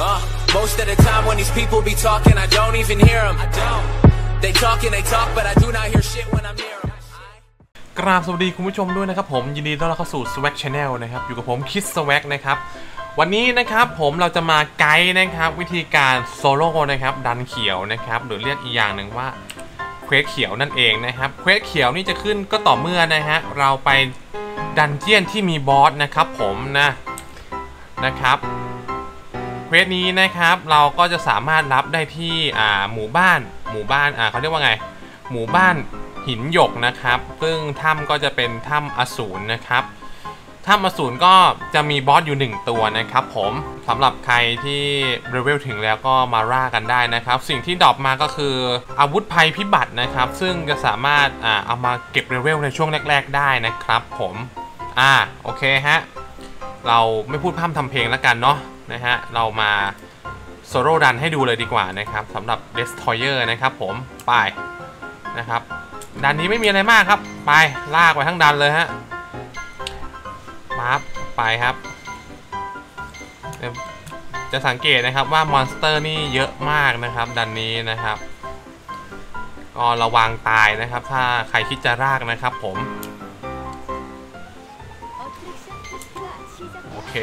Uh, most of the time when these people be talking, I don't even hear them. I don't. They talk and they talk, but I do not hear shit when I'm near them. กราบสวัสดีคุณผู้ชมด้วยนะครับผมยินดีต้อนรับเข้าสู่ Swag Channel นะครับ อยู่กับผมคิด Swag นะครับ วันนี้นะครับผมเราจะมาไกด์นะครับ วิธีการโซโล่นะครับ ดันเขียวนะครับ หรือเรียกอีกอย่างหนึ่งว่าเควสเขียวนั่นเองนะครับเควสเขียวนี่จะขึ้นก็ต่อเมื่อนะฮะเราไปดันเจียนที่มีบอสนะครับผมนะนะครับ เควสนี้นะครับเราก็จะสามารถรับได้ที่อ่าหมู่บ้านหมู่บ้านอ่าเขาเรียกว่าไง หมู่บ้านหินหยกนะครับ ซึ่งถ้ำก็จะเป็นถ้ำอสูรนะครับถ้ำอสูรก็จะมีบอสอยู่ 1 ตัวนะครับผมสำหรับใครที่เลเวลถึงแล้วก็มาร่ากันได้นะครับ สิ่งที่ดรอปมาก็คืออาวุธภัยพิบัตินะครับ ซึ่งจะสามารถอ่าเอามาเก็บเลเวลในช่วงแรก ๆ ได้นะครับผม อ่าโอเคฮะ เราไม่พูดพร่ำทำเพลงแล้วกันเนาะนะฮะเรามาโซโล่ดันให้ดูเลยดีกว่านะครับสำหรับ Destroyer นะครับผมไปนะครับดันนี้ไม่มีอะไรมากครับ ไปลากไปทั้งดันเลยฮะปั๊บไปครับ จะสังเกตนะครับว่ามอนสเตอร์นี่เยอะมากนะครับ ดันนี้นะครับก็ระวังตายนะครับ ถ้าใครคิดจะรากนะครับผม โอเค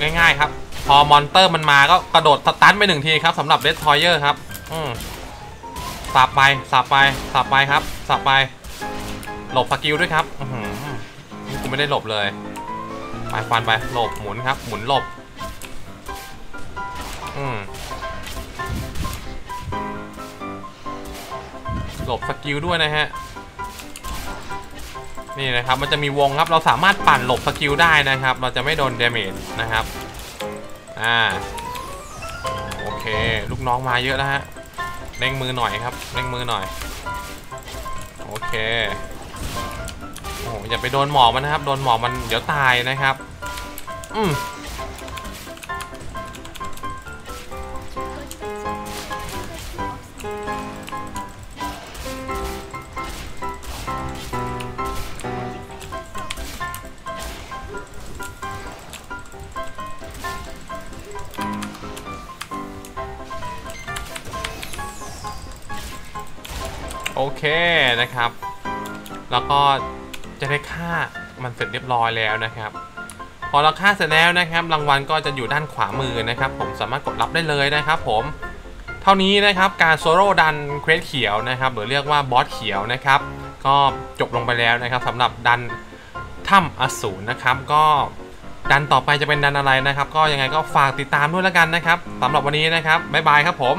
ง่ายๆครับ พอมอนเตอร์มันมาก็กระโดดสตันไปหนึ่งทีครับสำหรับเดสทอยเยอร์ครับ อืมสับไปสับไปสับไปครับสับไป หลบสกิลด้วยครับอือหือนี่กูไม่ได้หลบเลย ไปฟันไปหลบหมุนครับ หมุนหลบ อืมหลบสกิลด้วยนะฮะ นี่นะครับมันจะมีวงครับเราสามารถปั่นหลบสกิลได้นะครับ เราจะไม่โดนเดเมจนะครับอ่าโอเค ลูกน้องมาเยอะแล้วฮะเร่งมือหน่อยครับเร่งมือหน่อยโอเคโอ้อย่าไปโดนหมอกมันนะครับ โดนหมอกมันเดี๋ยวตายนะครับ อืม โอเคนะครับ แล้วก็จะได้ค่ามันเสร็จเรียบร้อยแล้วนะครับ พอเราค่าเสร็จแล้วนะครับ รางวัลก็จะอยู่ด้านขวามือนะครับ ผมสามารถกดรับได้เลยนะครับผมเท่านี้นะครับการโซโล่ดันเควสเขียวนะครับ หรือเรียกว่าบอสเขียวนะครับ ก็จบลงไปแล้วนะครับสำหรับดันถ้ำอสูรนะครับ ก็ดันต่อไปจะเป็นดันอะไรนะครับ ก็ยังไงก็ฝากติดตามด้วยแล้วกันนะครับสำหรับวันนี้นะครับบ๊ายบายครับผม